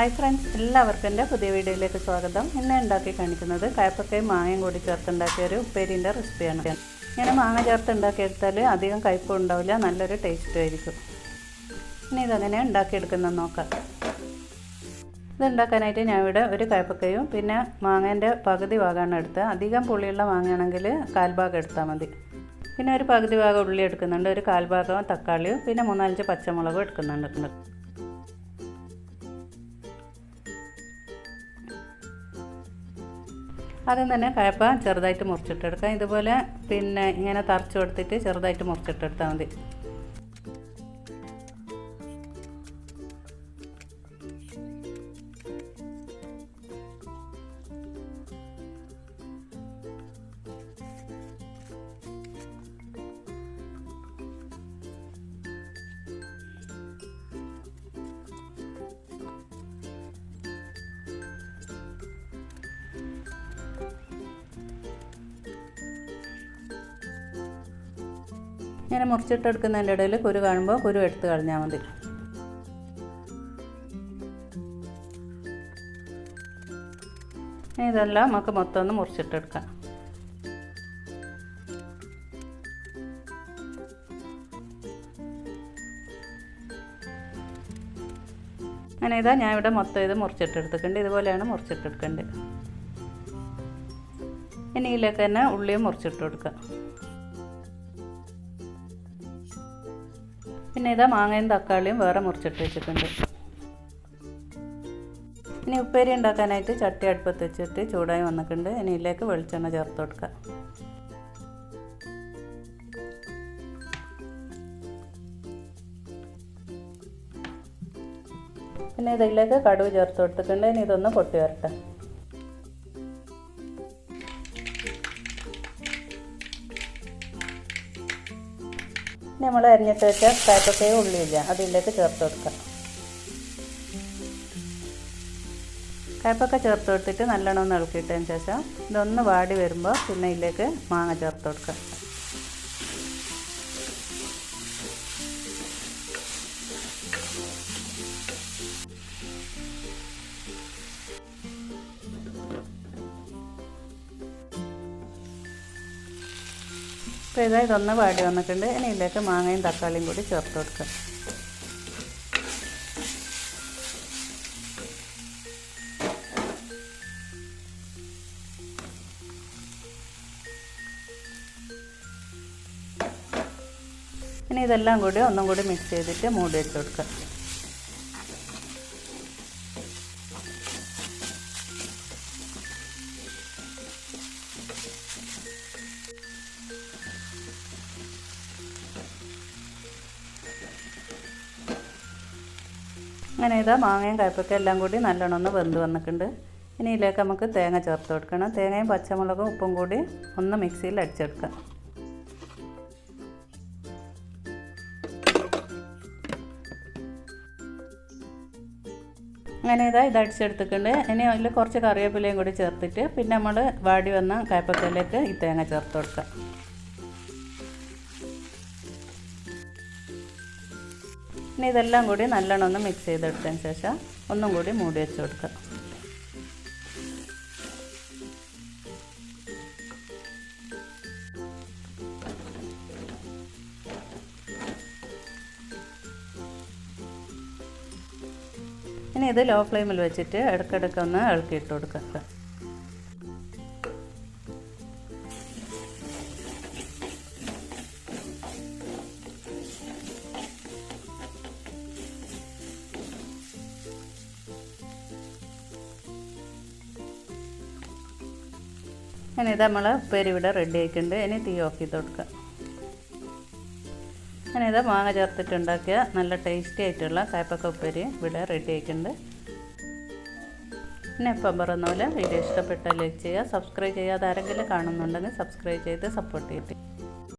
Hi friends എല്ലാവർക്കും എന്റെ പുതിയ വീഡിയോയിലേക്ക് സ്വാഗതം. ഇന്ന് ഉണ്ടാക്കി കാണിക്കുന്നത് കയ്പക്കയും മാങ്ങയും കൂടി ചേർത്തുണ്ടാക്കിയ ഒരു ഉപ്പേരിന്റെ റെസിപ്പിയാണ് ഇങ്ങനെ മാങ്ങ ചേർത്ത് ഉണ്ടാക്കിയെടുത്താൽ അധികം കയ്പ്പും ഉണ്ടാവില്ല നല്ലൊരു ടേസ്റ്റും ആയിരിക്കും. ഇനി ഇതെങ്ങനെ ഉണ്ടാക്കിയെടുക്കുന്നത് നോക്കാം. ഇത് ഉണ്ടാക്കാനായിട്ട് ഞാൻ ഇവിടെ ഒരു കയ്പക്കയും പിന്നെ മാങ്ങേന്റെ പകുതി ഭാഗമാണ് എടുത്തത്. അധികം പുളിയുള്ള മാങ്ങയാണെങ്കിൽ കാൽഭാഗം എടുത്താൽ മതി. പിന്നെ ഒരു പകുതി ഭാഗം ഉള്ളി എടുക്കുന്നുണ്ട് ഒരു കാൽഭാഗം തക്കാളിയും പിന്നെ മൂന്നാലഞ്ച് പച്ചമുളകും എടുക്കുന്നുണ്ട്. ആദ്യം തന്നെ കയപ്പ ചെറുതായിട്ട് മുറിച്ചിട്ടെടുക്കാം. ഇതുപോലെ പിന്നെ ഇങ്ങനെ തറച്ചു കൊടുത്തിട്ട് ചെറുതായിട്ട് മുറിച്ചിട്ടെടുത്താൽ മതി. ഇങ്ങനെ മുറിച്ചിട്ടെടുക്കുന്നതിന്റെ ഇടയിൽ കുരു കാണുമ്പോൾ കുരു എടുത്ത് കളഞ്ഞാൽ മതി. ഇതെല്ലാം നമുക്ക് മൊത്തം ഒന്ന് മുറിച്ചിട്ടെടുക്കാം. അങ്ങനെ ഇതാ ഞാൻ ഇവിടെ മൊത്തം ഇത് മുറിച്ചിട്ടെടുത്തിട്ടുണ്ട്. ഇതുപോലെയാണ് മുറിച്ചിട്ടെടുക്കേണ്ടത്. ഇനി ഇതിലേക്ക് തന്നെ ഉള്ളിയും മുറിച്ചിട്ട് കൊടുക്കുക പിന്നെ ഇതാ മാങ്ങയും തക്കാളിയും വേറെ മുറിച്ചിട്ട് വെച്ചിട്ടുണ്ട്. ഇനി ഉപ്പേരി ഉണ്ടാക്കാനായിട്ട് ചട്ടി അടുപ്പത്ത് വെച്ചിട്ട് ചൂടായി വന്നിട്ടുണ്ട്. ഇനി ഇതിലേക്ക് വെളിച്ചെണ്ണ ചേർത്ത് കൊടുക്കുക. പിന്നെ ഇതിലേക്ക് കടുവ് ചേർത്ത് കൊടുത്തിട്ടുണ്ട്. ഇനി ഇതൊന്ന് പൊട്ടി വരട്ടെ. നമ്മൾ അരിഞ്ഞിട്ട് വെച്ച കാറ്റൊക്കെയും ഉള്ളിയില്ല. അതിലേക്ക് ചേർത്ത് കൊടുക്കാം. കയ്പൊക്കെ ചേർത്ത് കൊടുത്തിട്ട് നല്ലോണം ഒന്ന് ഇളക്കിയിട്ടതിന് ശേഷം ഇതൊന്ന് വാടി വരുമ്പോൾ പിന്നെ ഇതിലേക്ക് മാങ്ങ ചേർത്ത് കൊടുക്കാം. ഇപ്പോൾ ഇതാ ഇതൊന്ന് വാടി വന്നിട്ടുണ്ട്. ഇനി ഇതിലേക്ക് മാങ്ങയും തക്കാളിയും കൂടി ചേർത്ത് കൊടുക്കുക ഇനി ഇതെല്ലാം കൂടി ഒന്നും കൂടി മിക്സ് ചെയ്തിട്ട് മൂടി വെച്ച് കൊടുക്കുക അങ്ങനെ ഇതാ മാങ്ങയും കയ്പ്പൊക്കെ എല്ലാം കൂടി നല്ലോണം ഒന്ന് വെന്ത് വന്നിട്ടുണ്ട്. ഇനി ഇതിലേക്ക് നമുക്ക് തേങ്ങ ചേർത്ത് കൊടുക്കണം. തേങ്ങയും പച്ചമുളകും ഉപ്പും കൂടി ഒന്ന് മിക്സിയിൽ അടിച്ചെടുക്കാം. അങ്ങനെ ഇതാ ഇത് അടിച്ചെടുത്തിട്ടുണ്ട്. ഇനി അതിൽ കുറച്ച് കറിവേപ്പിലയും കൂടി ചേർത്തിട്ട് പിന്നെ നമ്മൾ വാടി വന്ന കയ്പക്കയിലേക്ക് ഈ തേങ്ങ ചേർത്ത് കൊടുക്കാം. ഇനി ഇതെല്ലാം കൂടി നല്ലോണം ഒന്ന് മിക്സ് ചെയ്തെടുത്തതിന് ശേഷം ഒന്നും കൂടി മൂടി വെച്ച് കൊടുക്കുക. ഇനി ഇത് ലോ ഫ്ലെയിമിൽ വെച്ചിട്ട് ഇടയ്ക്കിടയ്ക്ക് ഒന്ന് ഇളക്കിയിട്ട് കൊടുക്കുക. ഇനി നമ്മൾ ഉപ്പേരി റെഡി ആയിട്ടുണ്ട്. ഇനി തീ ഓഫ് ചെയ്ത് കൊടുക്കുക ഇനി ഇത് മാങ്ങ ചേർത്തിട്ടുണ്ടാക്കിയ നല്ല ടേസ്റ്റി ആയിട്ടുള്ള കായ്പക്ക ഉപ്പേരി ഇവിടെ റെഡി ആയിട്ടുണ്ട്. പിന്നെ ഇപ്പം പറഞ്ഞ പോലെ വീഡിയോ ഇഷ്ടപ്പെട്ടാൽ ലൈക്ക് ചെയ്യുക സബ്സ്ക്രൈബ് ചെയ്യാതെ ആരെങ്കിലും കാണുന്നുണ്ടെങ്കിൽ സബ്സ്ക്രൈബ് ചെയ്ത് സപ്പോർട്ട് ചെയ്തിട്ട്